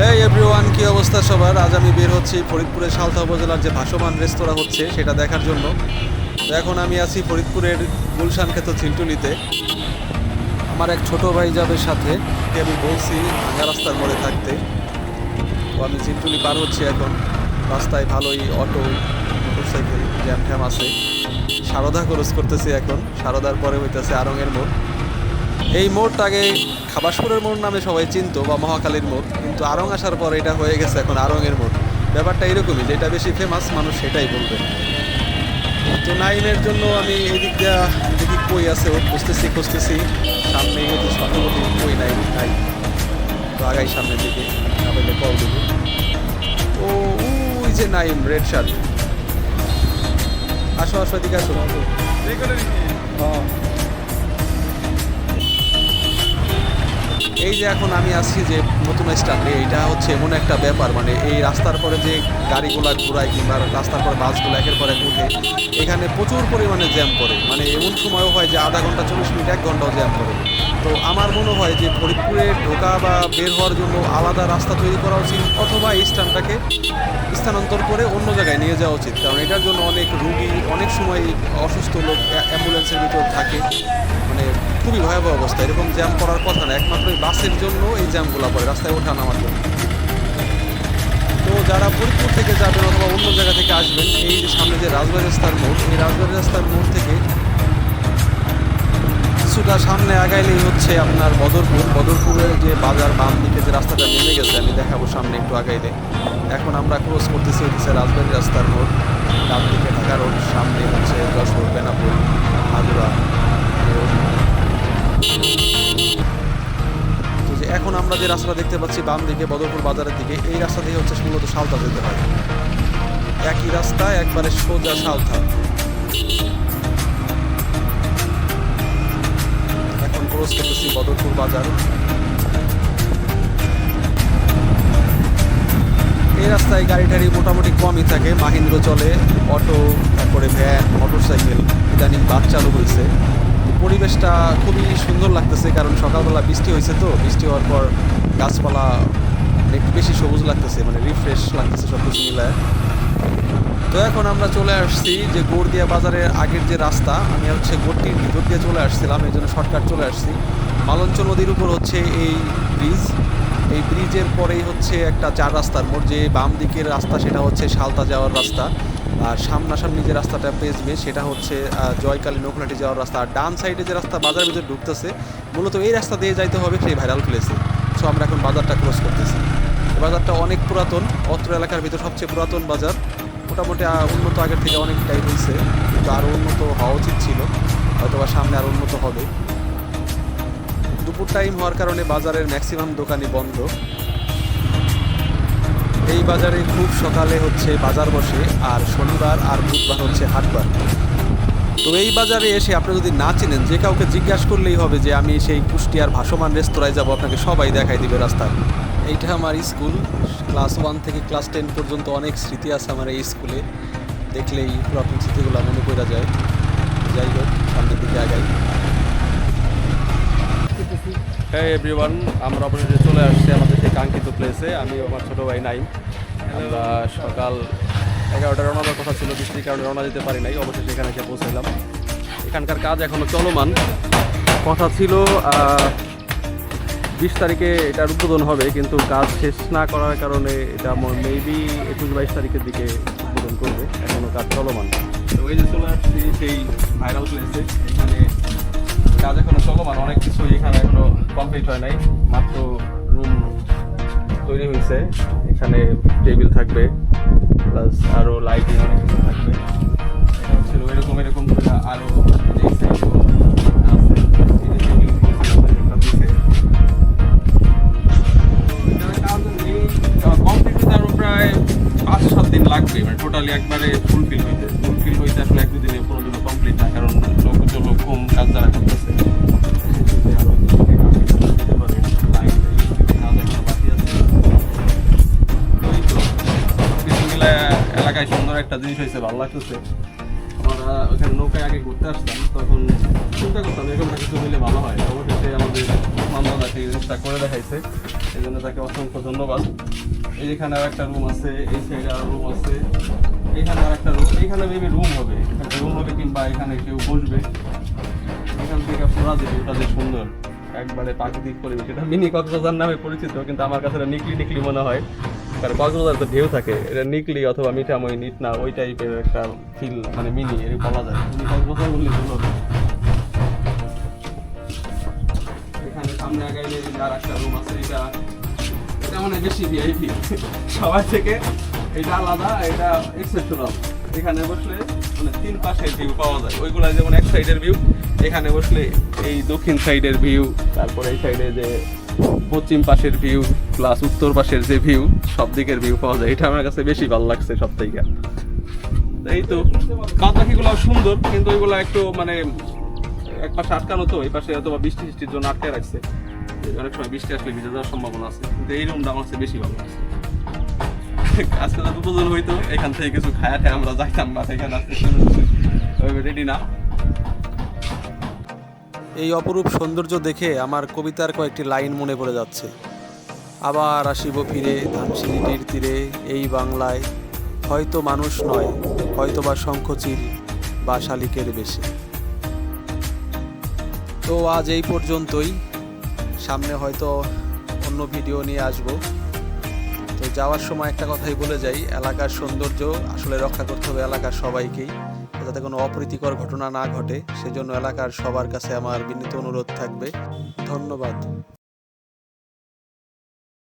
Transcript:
হ্যাঁ এভরিওয়ান কি অবস্থা সবার? আজ আমি বের হচ্ছি ফরিদপুরের সালথা উপজেলার যে ভাসমান রেস্তোরাঁ হচ্ছে, সেটা দেখার জন্য। তো এখন আমি আছি ফরিদপুরের গুলশান খেত চিন্টুলিতে আমার এক ছোট ভাই যাবে সাথে আমি বলছি ভাঙা রাস্তার মোড়ে থাকতে। তো আমি চিন্টুলি পার হচ্ছি এখন। রাস্তায় ভালোই অটো, মোটরসাইকেল জ্যাম ট্যাম আছে। সারদা ক্রস করতেছি এখন। সারদার পরে হইতেছে আরঙের মোড়। এই মোড়টা আগে খাবাসপুরের মোড় নামে সবাই চিনতো বা মহাকালীর মোড় কিন্তু আরং আসার পর এটা হয়ে গেছে এখন আরঙের মোড়। ব্যাপারটা এরকমই যেটা বেশি ফেমাস মানুষ সেটাই বলবে। তো নাইমের জন্য আমি এদিক দিক দিয়া দেখি কই আছে ও? খুঁজতেছি খুঁজতেছি। সামনে কিন্তু শতপতি কই নাই নাই। তো আগাই সামনের দিকে তাহলে কল দেব। ও ওই যে নাইম রেড শার্ট আসো আসো এদিকে আসো। হ্যাঁ। এই যে এখন আমি আসছি যে নতুন স্ট্যান্ডে এটা হচ্ছে এমন একটা ব্যাপার মানে এই রাস্তার পরে যে গাড়িগুলা ঘুরায় কিংবা রাস্তার পরে বাসগুলো একের পর এক উঠে, এখানে প্রচুর পরিমাণে জ্যাম পড়ে। মানে এমন সময়ও হয় যে আধা ঘণ্টা, চল্লিশ মিনিট, এক ঘন্টাও জ্যাম পড়ে। তো আমার মনে হয় যে ফরিদপুরে ঢোকা বা বের হওয়ার জন্য আলাদা রাস্তা তৈরি করা উচিত, অথবা এই স্ট্যান্ডটাকে স্থানান্তর করে অন্য জায়গায় নিয়ে যাওয়া উচিত। কারণ এটার জন্য অনেক রুগী, অনেক সময় অসুস্থ লোক অ্যাম্বুলেন্সের ভিতর থাকে। খুবই ভয়াবহ অবস্থা। এরকম জ্যাম করার কথা না, একমাত্র বাসের জন্য এই জ্যামগুলো পড়ে, রাস্তায় ওঠা নামার জন্য তো যারা ফরিদপুর থেকে যাবেন অথবা অন্য জায়গা থেকে আসবেন, এই যে সামনে যে রাজবাড়ি রাস্তার মোড়, এই রাজবাড়ি রাস্তার মোড় থেকে কিছুটা সামনে আগাইলেই হচ্ছে আপনার বদরপুর। বদরপুরের যে বাজার বাম দিকে যে রাস্তাটা নেমে গেছে, আমি দেখাবো সামনে একটু আগাইলে এখন আমরা ক্রস করতেছি হচ্ছে রাজবাড়ি রাস্তার মোড়, ডান দিকে ঢাকা রোড সামনে হচ্ছে যশোর বেনাপুর যে রাস্তাটা দেখতে পাচ্ছি, বাম দিকে, বদরপুর বাজারের দিকে, এই রাস্তা দিয়ে হচ্ছে মূলত সালতা যেতে হয়। একই রাস্তা, একবারে সোজা সালথা। এখন ক্রস করতেছি বদরপুর বাজার। এই রাস্তায় গাড়ি টাড়ি মোটামুটি কমই থাকে। মাহিন্দ্র চলে, অটো, তারপরে ভ্যান, মোটরসাইকেল, ইদানিং বাস চালু হয়েছে। পরিবেশটা খুবই সুন্দর লাগতেছে, কারণ সকালবেলা বৃষ্টি হয়েছে তো, বৃষ্টি হওয়ার পর গাছপালা একটু বেশি সবুজ লাগতেছে মানে রিফ্রেশ লাগতেছে সব কিছু মিলায়। তো এখন আমরা চলে আসছি যে গোড়দিয়া বাজারের আগের যে রাস্তা, আমি হচ্ছে গোড়টির ভিতর দিয়ে চলে আসছিলাম, এই জন্য শর্টকাট চলে আসছি। মালঞ্চ নদীর উপর হচ্ছে এই ব্রিজ এই ব্রিজের পরেই হচ্ছে একটা চার রাস্তার মোড়, যে বাম দিকের রাস্তা, সেটা হচ্ছে শালতা যাওয়ার রাস্তা। সামনাসামনি যে রাস্তাটা পেজবে সেটা হচ্ছে জয়কালী নৌকলাটি যাওয়ার রাস্তা। আর ডান সাইডে যে রাস্তা বাজার ভিতরে ঢুকতেছে, মূলত এই রাস্তা দিয়ে যাইতে হবে সেই ভাইরাল প্লেসে। সো আমরা এখন বাজারটা ক্রস করতেছি। বাজারটা অনেক পুরাতন, অত্র এলাকার ভিতর সবচেয়ে পুরাতন বাজার। মোটামুটি উন্নত আগের থেকে অনেকটাই হয়েছে কিন্তু আরও উন্নত হওয়া উচিত ছিল। হয়তোবা সামনে আরও উন্নত হবে। দুপুর টাইম হওয়ার কারণে বাজারের ম্যাক্সিমাম দোকানই বন্ধ। এই বাজারে খুব সকালে হচ্ছে বাজার বসে আর শনিবার আর বুধবার হচ্ছে হাটবার তো এই বাজারে এসে আপনি যদি না চেনেন, যে কাউকে জিজ্ঞাসা করলেই হবে যে আমি সেই কুষ্টিয়ার ভাসমান রেস্তোরাঁয় যাব, আপনাকে সবাই দেখাই দিবে রাস্তায়। এইটা আমার স্কুল। ক্লাস ওয়ান থেকে ক্লাস টেন পর্যন্ত অনেক স্মৃতি আছে আমার এই স্কুলে। দেখলেই পুরাতন স্মৃতিগুলো মনে করা যায়। যাই হোক, সামনের দিকে আগাই। হ্যাঁ এভরিওয়ান আমরা অবশেষে চলে আসছি আমাদের সেই কাঙ্ক্ষিত প্লেসে আমি আমার ছোটো ভাই নাই আমরা সকাল এগারোটা রওনা দেওয়ার কথা ছিল বৃষ্টির কারণে রওনা দিতে পারি নাই। অবশেষে এখানে এসে পৌঁছালাম এখানকার কাজ এখনও চলমান। কথা ছিল বিশ তারিখে এটার উদ্বোধন হবে কিন্তু কাজ শেষ না করার কারণে এটা মেবি একুশ বাইশ তারিখের দিকে উদ্বোধন করবে। এখনও কাজ চলমান। তো এই যে চলে আসছি সেই ভাইরাল প্লেসে এখানে কাজ এখনও চলমান অনেক কিছু এখানে এখনও কমপ্লিট হয় নাই মাত্র রুম তৈরি হয়েছে এখানে টেবিল থাকবে প্লাস আরও লাইটিং অনেক কিছু থাকবে হচ্ছে এরকম এরকম আরও এই side ও আছে। এই যে table বলছিলাম, একটা দিছে। এটার কাজ এই, আহ, complete হতে আরও প্রায় পাঁচ সাত দিন লাগবে মানে টোটালি একবারে জিনিস হয়েছে, ভালো লাগতেছে। আমরা ওখানে নৌকায় আগে ঘুরতে আসতাম, তখন চিন্তা করতাম, এরকম কিছু হইলে ভালো হয়। অবশেষে আমাদের মামলাদাকে এই জিনিসটা করে দেখাইছে। এই জন্য তাকে অসংখ্য ধন্যবাদ। এইখানে আর একটা রুম আছে, এই সাইডে আর রুম আছে, এখানে আর একটা রুম এখানে মেবি রুম হবে। রুম হবে কিংবা এখানে কেউ বসবে। এখান থেকে পুরা ভিউটা যে সুন্দর। একবারে প্রাকৃতিক পরিবেশ। এটা মিনি কক্সবাজার নামে পরিচিত, কিন্তু আমার কাছে নিকলি নিকলি মনে হয়। কারণ কক্সবাজার তো ঢেউ থাকে, এটা নিকলি অথবা মিঠাময় নিট না, ওই টাইপের একটা ফিল মানে মিনি এরকম বলা যায়। কক্সবাজার এখানে সামনে যে আর একটা রুম আছে, এটা মানে বেশি সবাই থেকে এটা আলাদা, এটা বসলে মানে তিন ভিউ পাওয়া যায়। ওইগুলা যেমন এক সাইডের ভিউ এখানে বসলে এই দক্ষিণ সাইডের ভিউ তারপরে এই সাইডে যে পশ্চিম পাশের ভিউ প্লাস উত্তর পাশের যে ভিউ সব দিকের ভিউ পাওয়া যায়। এটা আমার কাছে বেশি ভালো লাগছে সব থেকে। এই তো বাদ সুন্দর, কিন্তু ওইগুলো একটু মানে এক পাশে আটকানো তো, এই পাশে অথবা বৃষ্টি বৃষ্টির জন্য আটকে রাখছে। অনেক সময় বৃষ্টি আসলে ভিজে যাওয়ার সম্ভাবনা আছে, কিন্তু এই রুমটা আমার কাছে বেশি ভালো লাগছে। আজকে তো দুপুর হইতো, এখান থেকে কিছু খায়া খায় আমরা যাইতাম বা এখানে আসতে রেডি না। এই অপরূপ সৌন্দর্য দেখে আমার কবিতার কয়েকটি লাইন মনে পড়ে যাচ্ছে। আবার আসিব ফিরে ধানসিঁড়িটির তীরে এই বাংলায়। হয়তো মানুষ নয় হয়তো বা শঙ্খচিল বা শালিকের বেশে। তো আজ এই পর্যন্তই। সামনে হয়তো অন্য ভিডিও নিয়ে আসব। তো যাওয়ার সময় একটা কথাই বলে যাই, এলাকার সৌন্দর্য আসলে রক্ষা করতে হবে এলাকার সবাইকেই। যাতে কোনো অপ্রীতিকর ঘটনা না ঘটে, সেজন্য এলাকার সবার কাছে আমার বিনীত অনুরোধ থাকবে। ধন্যবাদ।